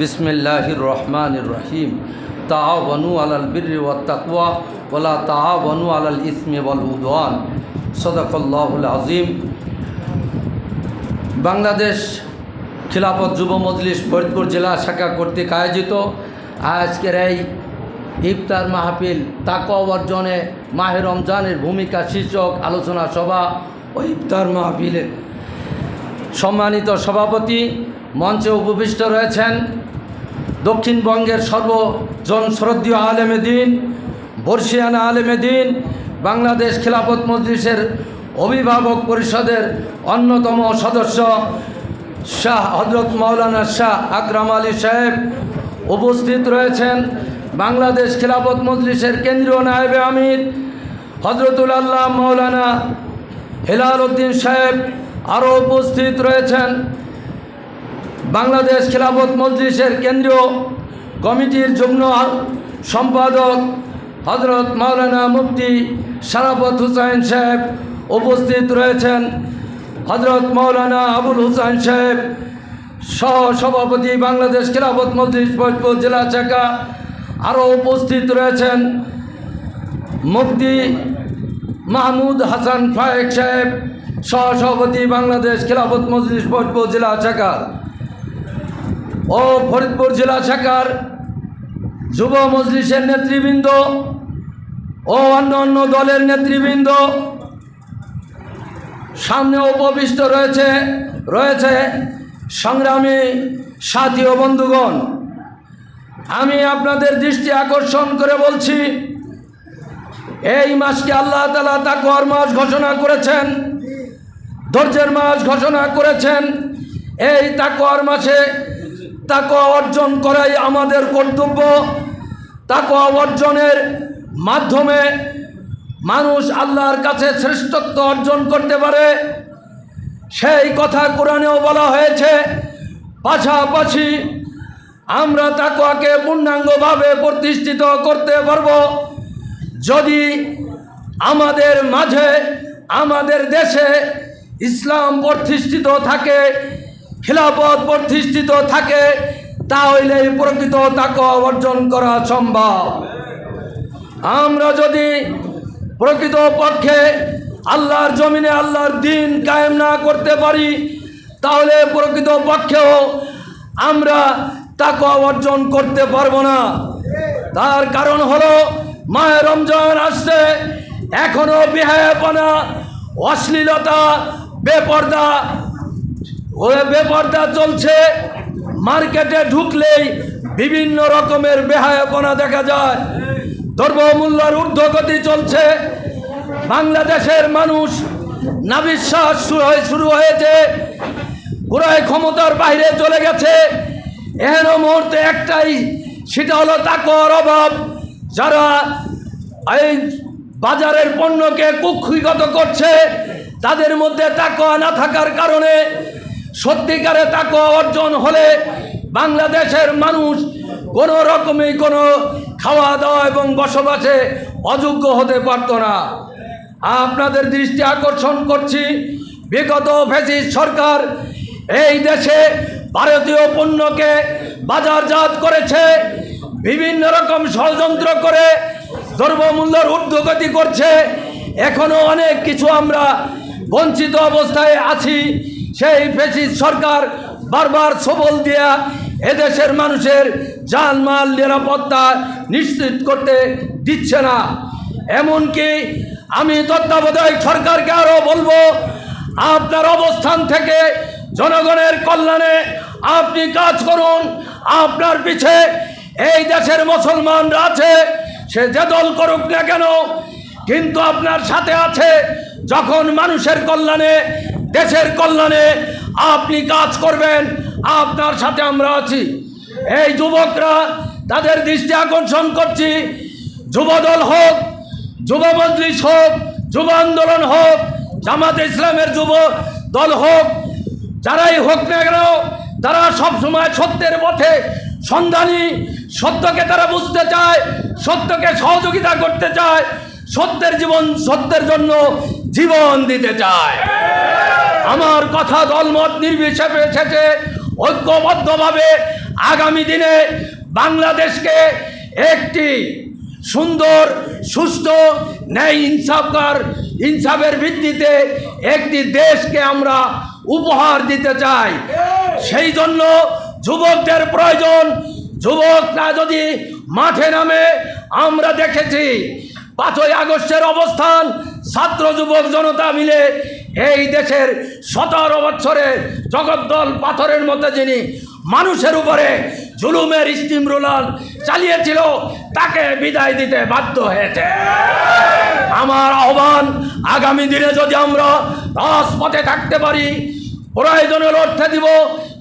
বিসমিল্লাহির রহমানির রহিম তাআওয়ানু আলাল বিররি ওয়াত তাকওয়া ওয়ালা তাআওয়ানু আলাল ইসমি ওয়াল উদওয়ান। সদাকাল্লাহুল আজিম বাংলাদেশ খিলাফত যুব মজলিস ফরিদপুর জেলা শাখা কর্তৃক আয়োজিত আজকের এই ইফতার মাহফিল তাকওয়া অর্জনে মাহে রমজানের ভূমিকা শীর্ষক আলোচনা সভা ও ইফতার মাহফিলের। সম্মানিত সভাপতি মঞ্চে উপবিষ্ট রয়েছেন দক্ষিণবঙ্গের সর্বজন শ্রদ্ধীয় আলেমে দিন, বর্ষিয়ানা আলেমে দিন, বাংলাদেশ খিলাফত মজলিসের অভিভাবক পরিষদের অন্যতম সদস্য শাহ হজরত মৌলানা শাহ আকরাম আলী সাহেব উপস্থিত রয়েছেন। বাংলাদেশ খিলাফত মজলিসের কেন্দ্রীয় নায়েবে আমির হজরতুল আল্লাহ মৌলানা হেলাল উদ্দিন সাহেব আরও উপস্থিত রয়েছেন। বাংলাদেশ খেলাফত মজলিসের কেন্দ্রীয় কমিটির যুগ্ম সম্পাদক হজরত মাওলানা মুফতি সারাফত হুসাইন সাহেব উপস্থিত রয়েছেন। হজরত মাওলানা আবুল হুসাইন সাহেব সহ সভাপতি বাংলাদেশ খেলাফত মজলিস ফরিদপুর জেলা শাখা আরও উপস্থিত রয়েছেন। মুফতি মাহমুদ হাসান ফায়েক সাহেব সহসভাপতি বাংলাদেশ খেলাফত মজলিস ফরিদপুর জেলা শাখার। ও ফরিদপুর জেলা শাখার যুব মজলিসের নেতৃবৃন্দ ও অন্য অন্য দলের নেতৃবৃন্দ, সামনে উপবিষ্ট রয়েছে রয়েছে সংগ্রামী সাথী ও বন্ধুগণ। আমি আপনাদের দৃষ্টি আকর্ষণ করে বলছি, এই মাসকে আল্লাহ তালা তাকওয়ার মাস ঘোষণা করেছেন, ধৈর্যের মাস ঘোষণা করেছেন। এই তাকওয়ার মাসে তাকওয়া অর্জন করাই আমাদের কর্তব্য। তাকওয়া অর্জনের মাধ্যমে মানুষ আল্লাহর কাছে শ্রেষ্ঠত্ব অর্জন করতে পারে। সেই কথা কোরআনেও বলা হয়েছে, পাশাপাশি আমরা তাকওয়াকে পূর্ণাঙ্গভাবে প্রতিষ্ঠিত করতে পারব। যদি আমাদের মাঝে, আমাদের দেশে ইসলাম প্রতিষ্ঠিত থাকে খিলাফত প্রতিষ্ঠিত থাকে, তাহলে প্রকৃত তাকওয়া অর্জন করা সম্ভব। আমরা যদি প্রকৃত পক্ষে আল্লাহর জমিনে আল্লাহর দিন কায়েম না করতে পারি, তাহলে প্রকৃত পক্ষেও আমরা তাকওয়া অর্জন করতে পারব না। তার কারণ হলো মায়ের রমজান আসছে, এখনও বিহায়াপনা, অশ্লীলতা, বেপর্দা ও বেপর্দা চলছে। মার্কেটে ঢুকলেই বিভিন্ন রকমের বেহায়াপনা দেখা যায়। দ্রব্যমূল্যের ঊর্ধ্বগতি চলছে। বাংলাদেশের মানুষ নাবিশ্বাস শুরু হয়ে শুরু হয়েছে। পুরাই ক্ষমতার বাইরে চলে গেছে। এহেন মুহূর্তে একটাই, সেটা হলো তাকর অভাব। যারা এই বাজারের পণ্যকে কুক্ষিগত করছে, তাদের মধ্যে তাকওয়া না থাকার কারণে সত্যিকারে তাকওয়া অর্জন হলে বাংলাদেশের মানুষ কোনো রকমই কোনো খাওয়া দাওয়া এবং বসবাসে অযোগ্য হতে পারত না। আপনাদের দৃষ্টি আকর্ষণ করছি, বিগত ফেসিস সরকার এই দেশে ভারতীয় পণ্যকে বাজারজাত করেছে, বিভিন্ন রকম ষড়যন্ত্র করে দ্রব্যমূল্যের ঊর্ধ্বগতি করছে। এখনও অনেক কিছু আমরা বঞ্চিত অবস্থায় আছি। সেই ফেসিস সরকার বারবার সবল দিয়া এদেশের মানুষের জানমাল নিরাপত্তা নিশ্চিত করতে দিচ্ছে না। এমনকি আমি তত্ত্বাবধায়ক সরকারকে আরও বলব, আপনার অবস্থান থেকে জনগণের কল্যাণে আপনি কাজ করুন, আপনার পিছে এই দেশের মুসলমানরা আছে, সে যে দল করুক না কেন, কিন্তু আপনার সাথে আছে যখন মানুষের কল্যাণে দেশের কল্যাণে আপনি কাজ করবেন, আপনার সাথে আমরা আছি। এই যুবকরা, তাদের দৃষ্টি আকর্ষণ করছি। যুবদল হোক যুব মজলিস হোক, যুব আন্দোলন হোক, জামাত ইসলামের যুব দল হোক, যারাই হোক না কেন, তারা সবসময় সত্যের পথে সন্ধানী, সত্যকে তারা বুঝতে চায়, সত্যকে সহযোগিতা করতে চায়, সত্যের জীবন, সত্যের জন্য জীবন দিতে চায়। আমার কথা দলমত নির্বিশেষে এসেছে ঐক্যবদ্ধভাবে আগামী দিনে বাংলাদেশকে একটি সুন্দর, সুস্থ, ন্যায় ইনসাফকার, ইনসাফের ভিত্তিতে একটি দেশকে আমরা উপহার দিতে চাই। সেই জন্য যুবকদের প্রয়োজন। যুবকরা যদি মাঠে নামে, আমরা দেখেছি, পাঁচই আগস্টের অবস্থান, ছাত্র, যুবক, জনতা মিলে এই দেশের সতেরো বছরে জগদ্দল পাথরের মধ্যে যিনি মানুষের উপরে জুলুমের স্টিম রোলার চালিয়েছিল, তাকে বিদায় দিতে বাধ্য হয়েছে। আমার আহ্বান আগামী দিনে যদি আমরা রাজপথে থাকতে পারি প্রয়োজনে লড়তে দিব,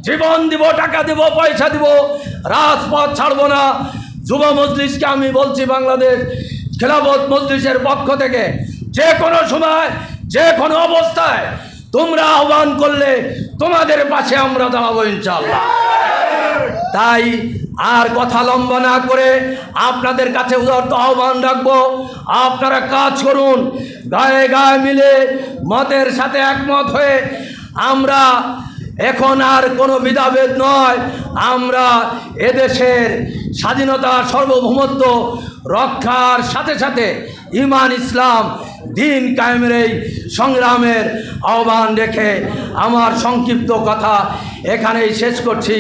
জীবন দিব, টাকা দিব, পয়সা দিব, রাজপথ ছাড়বো না। যুব মজলিসকে আমি বলছি, বাংলাদেশ খেলাফত মজলিসের পক্ষ থেকে যে কোনো সময় যে কোনো অবস্থায় তোমরা আহ্বান করলে তোমাদের পাশে আমরা দাঁড়াবো ইনশাল্লাহ তাই আর কথা লম্বা না করে আপনাদের কাছে উদারত আহ্বান রাখব। আপনারা কাজ করুন, গায়ে গায়ে মিলে মতের সাথে একমত হয়ে আমরা এখন আর কোনো বিধাভেদ নয়, আমরা এদেশের স্বাধীনতা সার্বভৌমত্ব রক্ষার সাথে সাথে ইমান, ইসলাম দিন কায়েমের এই সংগ্রামের আহ্বান রেখে আমার সংক্ষিপ্ত কথা এখানেই শেষ করছি।